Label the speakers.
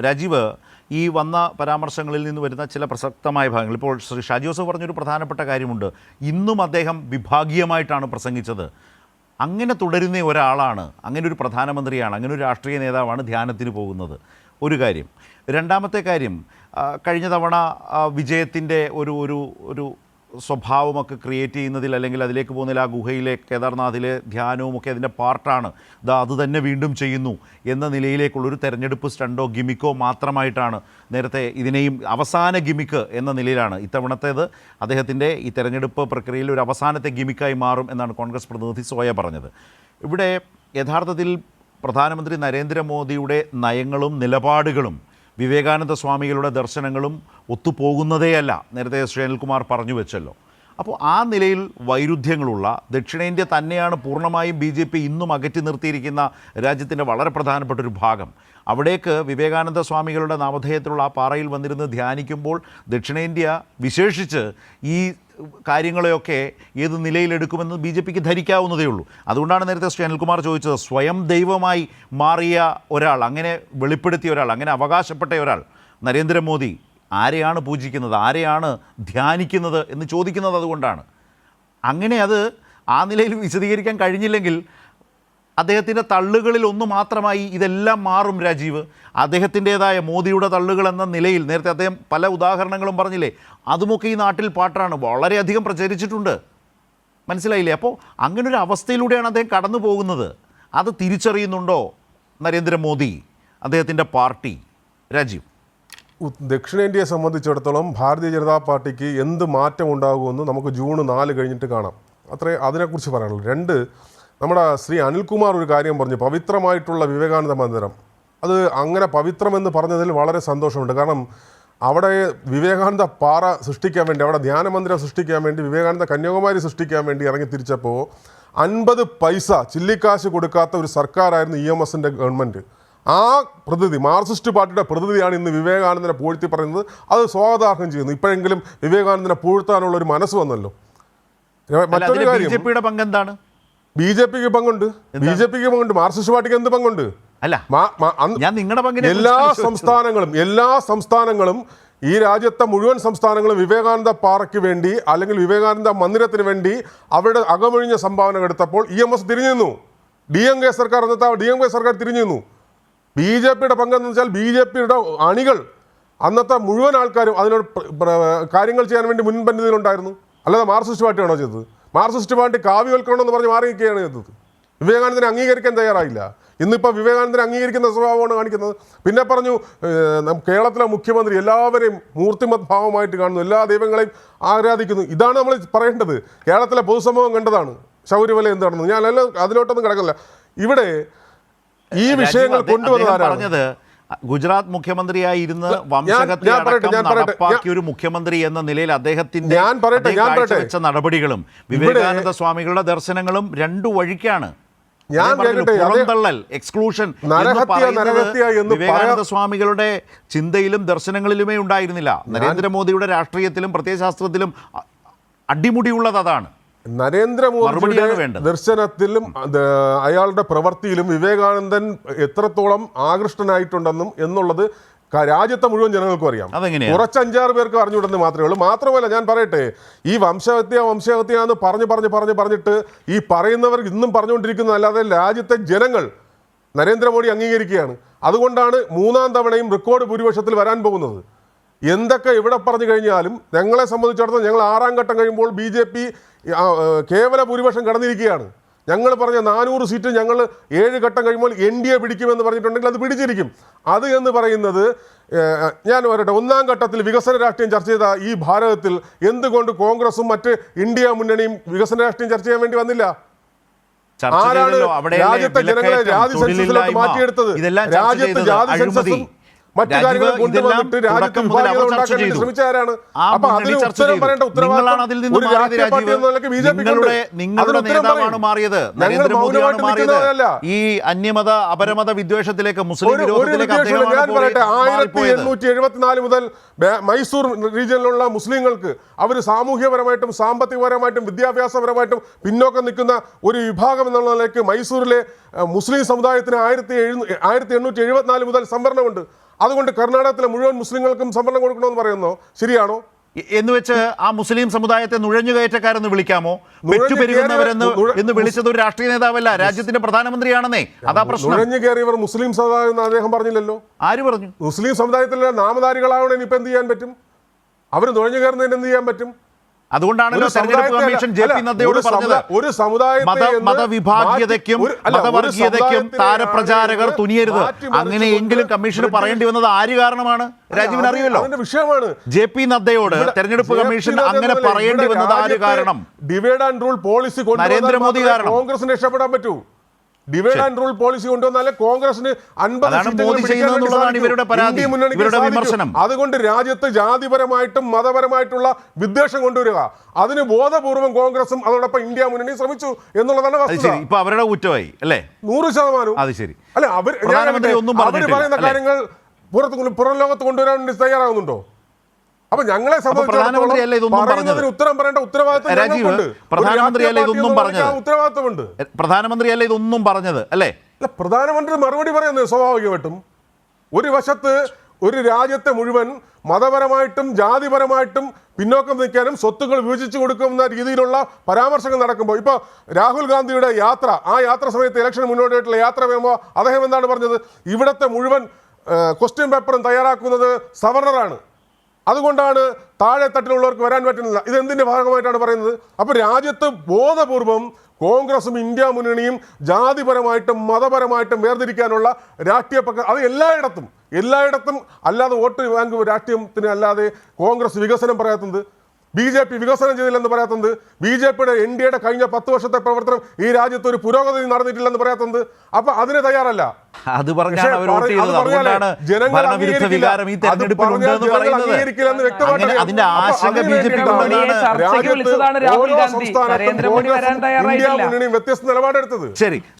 Speaker 1: രാജീവ് ഈ വന്ന പരാമർശങ്ങളിൽ നിന്ന് വരുന്ന ചില പ്രസക്തമായ ഭാഗങ്ങൾ. ഇപ്പോൾ ശ്രീ ഷാജി ജോസഫ് പറഞ്ഞൊരു പ്രധാനപ്പെട്ട കാര്യമുണ്ട്. ഇന്നും അദ്ദേഹം വിഭാഗീയമായിട്ടാണ് പ്രസംഗിച്ചത്. അങ്ങനെ തുടരുന്ന ഒരാളാണ് അങ്ങനെ ഒരു പ്രധാനമന്ത്രിയാണ് അങ്ങനെ ഒരു രാഷ്ട്രീയ നേതാവാണ് ധ്യാനത്തിന് പോകുന്നത്. ഒരു കാര്യം. രണ്ടാമത്തെ കാര്യം കഴിഞ്ഞ തവണ വിജയത്തിന്റെ ഒരു ഒരു ഒരു സ്വഭാവമൊക്കെ ക്രിയേറ്റ് ചെയ്യുന്നതിൽ അല്ലെങ്കിൽ അതിലേക്ക് പോകുന്നതിൽ ആ ഗുഹയിലെ കേദാർനാഥിലെ ധ്യാനവും ഒക്കെ അതിന്റെ പാർട്ടാണ്. ഇതാ അത് തന്നെ വീണ്ടും ചെയ്യുന്നു എന്ന നിലയിലേക്കുള്ളൊരു തെരഞ്ഞെടുപ്പ് സ്റ്റണ്ടോ ഗിമിക്കോ മാത്രമായിട്ടാണ് നേരത്തെ ഇതിനെയും അവസാന ഗിമിക്ക് എന്ന നിലയിലാണ് ഇത്തവണത്തേത്. അദ്ദേഹത്തിന്റെ ഈ തെരഞ്ഞെടുപ്പ് പ്രക്രിയയിൽ ഒരു അവസാനത്തെ ഗിമിക്കായി മാറും എന്നാണ് കോൺഗ്രസ് പ്രതിനിധി സോയ പറഞ്ഞത്. ഇവിടെ യഥാർത്ഥത്തിൽ പ്രധാനമന്ത്രി നരേന്ദ്രമോദിയുടെ നയങ്ങളും നിലപാടുകളും വിവേകാനന്ദ സ്വാമികളുടെ ദർശനങ്ങളും ഒത്തുപോകുന്നതേയല്ല. നേരത്തെ എസ് അനിൽകുമാർ പറഞ്ഞു വെച്ചല്ലോ. അപ്പോൾ ആ നിലയിൽ വൈരുദ്ധ്യങ്ങളുള്ള ദക്ഷിണേന്ത്യ തന്നെയാണ് പൂർണമായും ബി ജെ പി ഇന്നും അകറ്റി നിർത്തിയിരിക്കുന്ന രാജ്യത്തിന്റെ വളരെ പ്രധാനപ്പെട്ട ഒരു ഭാഗം. അവിടേക്ക് വിവേകാനന്ദ സ്വാമികളുടെ നാമധേയത്തിലുള്ള ആ പാറയിൽ വന്നിരുന്ന് ധ്യാനിക്കുമ്പോൾ ദക്ഷിണേന്ത്യ വിശേഷിച്ച് ഈ കാര്യങ്ങളെയൊക്കെ ഏത് നിലയിലെടുക്കുമെന്ന് ബി ജെ പിക്ക് ധരിക്കാവുന്നതേ ഉള്ളൂ. അതുകൊണ്ടാണ് നേരത്തെ ശ്രീ അനിൽകുമാർ ചോദിച്ചത് സ്വയം ദൈവമായി മാറിയ ഒരാൾ അങ്ങനെ വെളിപ്പെടുത്തിയ ഒരാൾ അങ്ങനെ അവകാശപ്പെട്ട ഒരാൾ നരേന്ദ്രമോദി ആരെയാണ് പൂജിക്കുന്നത്? ആരെയാണ് ധ്യാനിക്കുന്നത് എന്ന് ചോദിക്കുന്നത് അതുകൊണ്ടാണ്. അങ്ങനെ അത് ആ നിലയിൽ വിശദീകരിക്കാൻ കഴിഞ്ഞില്ലെങ്കിൽ അദ്ദേഹത്തിന്റെ തള്ളുകളിൽ ഒന്ന് മാത്രമായി ഇതെല്ലാം മാറും രാജീവ്. അദ്ദേഹത്തിന്റേതായ മോദിയുടെ തള്ളുകൾ എന്ന നിലയിൽ നേരത്തെ അദ്ദേഹം പല ഉദാഹരണങ്ങളും പറഞ്ഞില്ലേ? അതുമൊക്കെ ഈ നാട്ടിൽ പാട്ടാണ്. വളരെയധികം പ്രചരിച്ചിട്ടുണ്ട്. മനസ്സിലായില്ലേ? അപ്പോൾ അങ്ങനൊരു അവസ്ഥയിലൂടെയാണ് അദ്ദേഹം കടന്നു പോകുന്നത്. അത് തിരിച്ചറിയുന്നുണ്ടോ നരേന്ദ്രമോദി അദ്ദേഹത്തിന്റെ പാർട്ടി? രാജീവ്.
Speaker 2: ദക്ഷിണേന്ത്യയെ സംബന്ധിച്ചിടത്തോളം ഭാരതീയ ജനതാ പാർട്ടിക്ക് എന്ത് മാറ്റം ഉണ്ടാകുമെന്ന് നമുക്ക് ജൂൺ നാല് കഴിഞ്ഞിട്ട് കാണാം. അത്രേ അതിനെക്കുറിച്ച് പറയാനുള്ളൂ. രണ്ട് നമ്മുടെ ശ്രീ അനിൽകുമാർ ഒരു കാര്യം പറഞ്ഞു പവിത്രമായിട്ടുള്ള വിവേകാനന്ദ മന്ദിരം. അത് അങ്ങനെ പവിത്രമെന്ന് പറഞ്ഞതിൽ വളരെ സന്തോഷമുണ്ട്. കാരണം അവിടെ വിവേകാനന്ദ പാറ സൃഷ്ടിക്കാൻ വേണ്ടി അവിടെ ധ്യാനമന്ദിരം സൃഷ്ടിക്കാൻ വേണ്ടി വിവേകാനന്ദ കന്യാകുമാരി സൃഷ്ടിക്കാൻ വേണ്ടി ഇറങ്ങി തിരിച്ചപ്പോൾ അൻപത് പൈസ ചില്ലിക്കാശ് കൊടുക്കാത്ത ഒരു സർക്കാരായിരുന്നു ഇ എം എസിന്റെ ഗവൺമെന്റ്. ആ പ്രതിനിധി മാർക്സിസ്റ്റ് പാർട്ടിയുടെ പ്രതിനിധിയാണ് ഇന്ന് വിവേകാനന്ദനെ പൂഴ്ത്തി പറയുന്നത്. അത് സ്വാഗതാർഹം ചെയ്യുന്നു. ഇപ്പോഴെങ്കിലും വിവേകാനന്ദനെ പൂഴ്ത്താനുള്ള ഒരു മനസ്സ് വന്നല്ലോ. മറ്റൊരു കാര്യം.
Speaker 1: ജെ പിയുടെ പങ്കെന്താണ്?
Speaker 2: ബി ജെ പിക്ക് പങ്കുണ്ട്. ബി ജെ പിക്ക് പങ്കുണ്ട്. മാർക്സിസ്റ്റ് പാർട്ടിക്ക് എന്ത് പങ്കുണ്ട്?
Speaker 1: അല്ല ഞാൻ നിങ്ങളുടെ പങ്കിനെ
Speaker 2: എല്ലാ സംസ്ഥാനങ്ങളും എല്ലാ സംസ്ഥാനങ്ങളും ഈ രാജ്യത്തെ മുഴുവൻ സംസ്ഥാനങ്ങളും വിവേകാനന്ദ പാറയ്ക്ക് വേണ്ടി അല്ലെങ്കിൽ വിവേകാനന്ദ മന്ദിരത്തിന് വേണ്ടി അവരുടെ അകമൊഴിഞ്ഞ സംഭാവന എടുത്തപ്പോൾ ഇ എം എസ് തിരിഞ്ഞു നിന്നു. ഡി എം കെ സർക്കാർ എന്നിട്ട് ഡി എം കെ സർക്കാർ തിരിഞ്ഞു നിന്നു. ബി ജെ പിയുടെ പങ്കെന്ന് വെച്ചാൽ ബി ജെ പിയുടെ അണികൾ അന്നത്തെ മുഴുവൻ ആൾക്കാരും അതിനോട് കാര്യങ്ങൾ ചെയ്യാൻ വേണ്ടി മുൻപന്തിയിലുണ്ടായിരുന്നു. അല്ലാതെ മാർക്സിസ്റ്റ് പാർട്ടിയാണോ ചെയ്തത്? മാർക്സിസ്റ്റ് പാർട്ടി കാവ്യവൽക്കരണം എന്ന് പറഞ്ഞ് മാറി നിൽക്കുകയാണ് ചെയ്തത്. വിവേകാനന്ദനെ അംഗീകരിക്കാൻ തയ്യാറായില്ല. ഇന്നിപ്പോൾ വിവേകാനന്ദനെ അംഗീകരിക്കുന്ന സ്വഭാവമാണ് കാണിക്കുന്നത്. പിന്നെ പറഞ്ഞു കേരളത്തിലെ മുഖ്യമന്ത്രി എല്ലാവരെയും മൂർത്തിമത് ഭാവമായിട്ട് കാണുന്നു. എല്ലാ ദൈവങ്ങളെയും ആരാധിക്കുന്നു. ഇതാണ് നമ്മൾ പറയേണ്ടത്. കേരളത്തിലെ പൊതുസമൂഹം കണ്ടതാണ്. ശൗര്യവല എന്താണെന്ന്. ഞാൻ അതിലോട്ടൊന്നും കിടക്കില്ല. ഇവിടെ ഈ വിഷയങ്ങൾ
Speaker 1: പറഞ്ഞത് ഗുജറാത്ത് മുഖ്യമന്ത്രിയായി ഇരുന്ന് വംശകത്തിൽ ഒരു മുഖ്യമന്ത്രി എന്ന നിലയിൽ അദ്ദേഹത്തിന്റെ
Speaker 2: ഞാൻ പറയട്ടെ, ഞാൻ പറയട്ടെ.
Speaker 1: നടപടികളും വിവേകാനന്ദ സ്വാമികളുടെ ദർശനങ്ങളും രണ്ടു വഴിക്കാണ്.
Speaker 2: ഞാൻ
Speaker 1: എക്സ്ക്ലൂഷൻ വിവേകാനന്ദ സ്വാമികളുടെ ചിന്തയിലും ദർശനങ്ങളിലുമേ ഉണ്ടായിരുന്നില്ല. നരേന്ദ്രമോദിയുടെ രാഷ്ട്രീയത്തിലും പ്രത്യയശാസ്ത്രത്തിലും അടിമുടിയുള്ളത് അതാണ്.
Speaker 2: നരേന്ദ്രമോദിയുടെ. ദർശനത്തിലും അയാളുടെ പ്രവൃത്തിയിലും വിവേകാനന്ദൻ എത്രത്തോളം ആകൃഷ്ടനായിട്ടുണ്ടെന്നും എന്നുള്ളത് രാജ്യത്തെ മുഴുവൻ ജനങ്ങൾക്കും അറിയാം? കുറച്ച് അഞ്ചാറ് പേർക്ക് അറിഞ്ഞുവിടുന്നത് മാത്രമേ ഉള്ളൂ മാത്രമല്ല ഞാൻ പറയട്ടെ ഈ വംശഹത്യ വംശഹത്യ എന്ന് പറഞ്ഞ് പറഞ്ഞ് പറഞ്ഞ് പറഞ്ഞിട്ട് ഈ പറയുന്നവർ ഇന്നും പറഞ്ഞുകൊണ്ടിരിക്കുന്നത് അല്ലാതെ രാജ്യത്തെ ജനങ്ങൾ നരേന്ദ്രമോദി അംഗീകരിക്കുകയാണ് അതുകൊണ്ടാണ് മൂന്നാം തവണയും റെക്കോർഡ് ഭൂരിപക്ഷത്തിൽ വരാൻ പോകുന്നത് എന്തൊക്കെ ഇവിടെ പറഞ്ഞു കഴിഞ്ഞാലും ഞങ്ങളെ സംബന്ധിച്ചിടത്തോളം ഞങ്ങൾ ആറാം ഘട്ടം കഴിയുമ്പോൾ ബി ജെ പി കേവല ഭൂരിപക്ഷം കടന്നിരിക്കുകയാണ്. ഞങ്ങൾ പറഞ്ഞ നാനൂറ് സീറ്റ് ഞങ്ങൾ ഏഴ് ഘട്ടം കഴിയുമ്പോൾ എൻ ഡി എ പിടിക്കുമെന്ന് പറഞ്ഞിട്ടുണ്ടെങ്കിൽ അത് പിടിച്ചിരിക്കും. അത് എന്ന് പറയുന്നത് ഞാൻ പറയട്ടെ ഒന്നാം ഘട്ടത്തിൽ വികസന രാഷ്ട്രീയം ചർച്ച ചെയ്ത ഈ ഭാരതത്തിൽ എന്തുകൊണ്ട് കോൺഗ്രസും മറ്റ് ഇന്ത്യ മുന്നണിയും വികസന രാഷ്ട്രീയം ചർച്ച ചെയ്യാൻ വേണ്ടി വന്നില്ല? ആരാണ് രാജ്യത്തെ ജനങ്ങളെ ജാതി സെൻസസിലോട്ട് മാറ്റിയെടുത്തത്? രാജ്യത്ത് ജാതി സെൻസസും മറ്റു
Speaker 1: കാര്യങ്ങൾ
Speaker 2: കൊണ്ടുവന്നിട്ട് രാജ്യത്ത് വിഭാഗീയത
Speaker 1: അവർ ചർച്ച
Speaker 2: ഉണ്ടാക്കാൻ വേണ്ടി
Speaker 1: ചെയ്തു.
Speaker 2: ശ്രമിച്ചാരാണ്
Speaker 1: ആ
Speaker 2: അപ്പൊ അതിന് ഉത്തരം. പറയേണ്ട
Speaker 1: ഉത്തരവാദിത്തം
Speaker 2: ഒരു രാഷ്ട്രീയ പാർട്ടി. എന്ന നിലയ്ക്ക് ബി ജെ പി
Speaker 1: നിങ്ങളുടെ നേതാവാണ് മാറിയത്. നരേന്ദ്രമോദിയാണ് മാറിയത്. ഈ അന്യമത അപരമത വിദ്വേഷത്തിലേക്ക് മുസ്ലിം വിരോധത്തിലേക്ക്
Speaker 2: ഞാൻ പറയട്ടെ ആയിരത്തി എണ്ണൂറ്റി എഴുപത്തിനാല് മുതൽ മൈസൂർ റീജിയനിലുള്ള മുസ്ലിങ്ങൾക്ക് അവർ സാമൂഹ്യപരമായിട്ടും സാമ്പത്തികപരമായിട്ടും വിദ്യാഭ്യാസപരമായിട്ടും പിന്നോക്കം നിൽക്കുന്ന ഒരു വിഭാഗം എന്നുള്ള നിലയ്ക്ക് മൈസൂരിലെ മുസ്ലിം സമുദായത്തിന് ആയിരത്തി ആയിരത്തി എണ്ണൂറ്റി എഴുപത്തിനാല് മുതൽ സംവരണമുണ്ട്. അതുകൊണ്ട് കർണാടകത്തിലെ മുഴുവൻ മുസ്ലിങ്ങൾക്കും സംവരണം കൊടുക്കണമെന്ന് പറയുന്നു. ശരിയാണോ?
Speaker 1: എന്ന് വെച്ച് ആ മുസ്ലിം സമുദായത്തെ നുഴഞ്ഞുകയറ്റക്കാരെന്ന് വിളിക്കാമോ? പെറ്റുപെരുകുന്നവരെന്ന് എന്ന് വിളിച്ചത് ഒരു രാഷ്ട്രീയ നേതാവല്ല രാജ്യത്തിന്റെ പ്രധാനമന്ത്രിയാണെന്നേ. അതാ പ്രശ്നം.
Speaker 2: നുഴഞ്ഞു കയറിയവർ മുസ്ലിം സമുദായം എന്ന് അദ്ദേഹം പറഞ്ഞില്ലല്ലോ.
Speaker 1: ആര് പറഞ്ഞു?
Speaker 2: മുസ്ലിം സമുദായത്തിലെ നാമധാരികളാവണേ ഇപ്പൊ എന്ത് ചെയ്യാൻ പറ്റും? അവർ നുഴഞ്ഞു കയറുന്നതിന് എന്ത് ചെയ്യാൻ പറ്റും?
Speaker 1: അതുകൊണ്ടാണല്ലോ തെരഞ്ഞെടുപ്പ് കമ്മീഷൻ ജെ പി നദ്ദയോട് പറഞ്ഞത്.
Speaker 2: ഒരു സമുദായത്തെ
Speaker 1: മതവിഭാഗീയതയ്ക്കും മതവർഗീയതയ്ക്കും താരപ്രചാരകർ തുനിയരുത്. അങ്ങനെയെങ്കിലും കമ്മീഷന് പറയേണ്ടി വന്നത് ആര് കാരണമാണ്? രാജീവിന് അറിയുമല്ലോ.
Speaker 2: വിഷയമാണ്.
Speaker 1: ജെ പി നദ്ദയോട് തെരഞ്ഞെടുപ്പ് കമ്മീഷൻ അങ്ങനെ പറയേണ്ടി വന്നത് ആര് കാരണം?
Speaker 2: Divide and rule policy
Speaker 1: Narendra Modi കാരണം.
Speaker 2: കോൺഗ്രസിന് രക്ഷപ്പെടാൻ പറ്റൂ. ഡിവൈഡ് ആൻഡ് റൂൾ പോളിസി കൊണ്ടുവന്നാലേ കോൺഗ്രസിന് അൻപത്. അതുകൊണ്ട് രാജ്യത്ത് ജാതിപരമായിട്ടും മതപരമായിട്ടുള്ള വിദ്വേഷം കൊണ്ടുവരിക. അതിന് ബോധപൂർവം കോൺഗ്രസും അതോടൊപ്പം ഇന്ത്യ മുന്നണി ശ്രമിച്ചു എന്നുള്ളതാണ്
Speaker 1: ഇപ്പൊ അവരുടെ കുറ്റമായി അല്ലേ?
Speaker 2: നൂറ് ശതമാനവും
Speaker 1: അത് ശരി.
Speaker 2: അല്ലെ അവർ അവർ
Speaker 1: പറഞ്ഞിട്ടില്ല,
Speaker 2: പറയുന്ന കാര്യങ്ങൾ പുറത്ത് പുറം ലോകത്ത് കൊണ്ടുവരാൻ വേണ്ടി തയ്യാറാകുന്നുണ്ടോ? അപ്പൊ ഞങ്ങളെ
Speaker 1: പ്രധാനമന്ത്രിയല്ല ഇതൊന്നും പറഞ്ഞത്.
Speaker 2: ഉത്തരം പറയേണ്ട ഉത്തരവാദിത്വം
Speaker 1: രാജീവ്,
Speaker 2: ഞങ്ങൾക്കുണ്ട്.
Speaker 1: പ്രധാനമന്ത്രിയല്ല ഇതൊന്നും പറഞ്ഞത്.
Speaker 2: ഉത്തരവാദിത്വമുണ്ട്
Speaker 1: പ്രധാനമന്ത്രിയല്ല ഇതൊന്നും പറഞ്ഞത് അല്ലേ
Speaker 2: അല്ല പ്രധാനമന്ത്രി മറുപടി പറയുന്നത് സ്വാഭാവികമായിട്ടും ഒരു വശത്ത് ഒരു രാജ്യത്തെ മുഴുവൻ മതപരമായിട്ടും ജാതിപരമായിട്ടും പിന്നോക്കം നിൽക്കാനും സ്വത്തുക്കൾ വിഭജിച്ചു കൊടുക്കുന്ന രീതിയിലുള്ള പരാമർശങ്ങൾ നടക്കുമ്പോൾ ഇപ്പോൾ രാഹുൽ ഗാന്ധിയുടെ യാത്ര ആ യാത്ര സമയത്ത് ഇലക്ഷന് മുന്നോടിയായിട്ടുള്ള യാത്ര വരുമ്പോൾ അദ്ദേഹം എന്താണ് പറഞ്ഞത് ഇവിടത്തെ മുഴുവൻ ക്വസ്റ്റ്യൻ പേപ്പറും തയ്യാറാക്കുന്നത് സവർണറാണ് അതുകൊണ്ടാണ് താഴെ തട്ടിലുള്ളവർക്ക് വരാൻ പറ്റുന്നില്ല. ഇത് എന്തിന്റെ ഭാഗമായിട്ടാണ് പറയുന്നത്? അപ്പോൾ രാജ്യത്ത് ബോധപൂർവം കോൺഗ്രസും ഇന്ത്യ മുന്നണിയും ജാതിപരമായിട്ടും മതപരമായിട്ടും വേർതിരിക്കാനുള്ള രാഷ്ട്രീയ പക്ക അത് എല്ലായിടത്തും എല്ലായിടത്തും അല്ലാതെ വോട്ട് ബാങ്ക് രാഷ്ട്രീയത്തിന് അല്ലാതെ കോൺഗ്രസ് വികസനം പറയാത്തത് ബി ജെ പി വികസനം ചെയ്തില്ലെന്ന് പറയാത്തത് ബി ജെ പിയുടെ എൻ ഡി എയുടെ കഴിഞ്ഞ പത്ത് വർഷത്തെ പ്രവർത്തനം ഈ രാജ്യത്ത് ഒരു പുരോഗതി നടന്നിട്ടില്ലെന്ന് പറയാത്തത്. അപ്പോൾ അതിന് തയ്യാറല്ല.
Speaker 1: അത് പറഞ്ഞാണ് അവർ വോട്ട് ചെയ്തത്.
Speaker 2: അത്
Speaker 1: അതുകൊണ്ടാണ് ഭരണവിരുദ്ധ വികാരം ഈ തെരഞ്ഞെടുപ്പിൽ
Speaker 2: പറഞ്ഞാൽ
Speaker 1: ഉണ്ടെന്ന് പറയുന്നത്. അതിന്റെ ആശങ്ക ബി ജെ
Speaker 2: രാജ്യത്ത്
Speaker 3: വിളിച്ചതാണ് രാഹുൽ
Speaker 2: ഓരോ
Speaker 3: ഗാന്ധി.
Speaker 2: സംസ്ഥാനത്തും
Speaker 3: നരേന്ദ്രമോദി വരാൻ
Speaker 2: കോൺഗ്രസും ഇന്ത്യ
Speaker 3: തയ്യാറായിട്ടില്ല.
Speaker 2: മുന്നണിയും വ്യത്യസ്ത നിലപാടെടുത്തത്.
Speaker 1: ശരി.